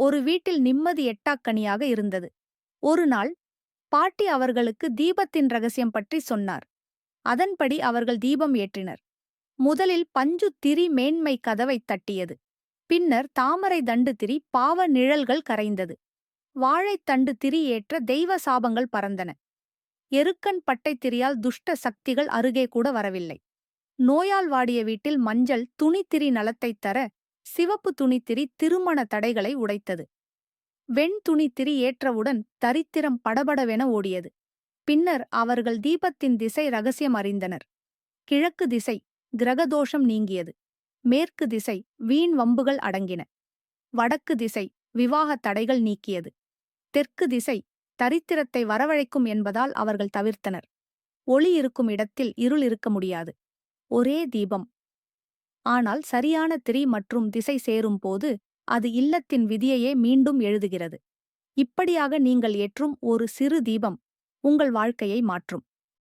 ஒரு வீட்டில் நிம்மதி எட்டாக்கனியாக இருந்தது. ஒரு நாள் பாட்டி அவர்களுக்கு தீபத்தின் ரகசியம் பற்றி சொன்னார். அதன்படி அவர்கள் தீபம் ஏற்றினர். முதலில் பஞ்சு திரி மேன்மை கதவைத் தட்டியது. பின்னர் தாமரை தண்டு திரி பாவ நிழல்கள் கரைந்தது. வாழைத்தண்டு திரி ஏற்ற தெய்வ சாபங்கள் பறந்தன. எருக்கன் பட்டை திரியால் துஷ்ட சக்திகள் அருகே கூட வரவில்லை. நோயால் வாடிய வீட்டில் மஞ்சள் துணித்திரி நலத்தைத் தர சிவப்பு துணித்திரி திருமண தடைகளை உடைத்தது. வெண் துணித்திரி ஏற்றவுடன் தரித்திரம் படபடவென ஓடியது. பின்னர் அவர்கள் தீபத்தின் திசை ரகசியம் அறிந்தனர். கிழக்கு திசை கிரகதோஷம் நீங்கியது. மேற்கு திசை வீண் வம்புகள் அடங்கின. வடக்கு திசை விவாகத் தடைகள் நீக்கியது. தெற்கு திசை தரித்திரத்தை வரவழைக்கும் என்பதால் அவர்கள் தவிர்த்தனர். ஒளி இருக்கும் இடத்தில் இருள் இருக்க முடியாது. ஒரே தீபம். ஆனால் சரியான திரி மற்றும் திசை சேரும் போது அது இல்லத்தின் விதியையே மீண்டும் எழுதுகிறது. இப்படியாக நீங்கள் ஏற்றும் ஒரு சிறு தீபம் உங்கள் வாழ்க்கையை மாற்றும்.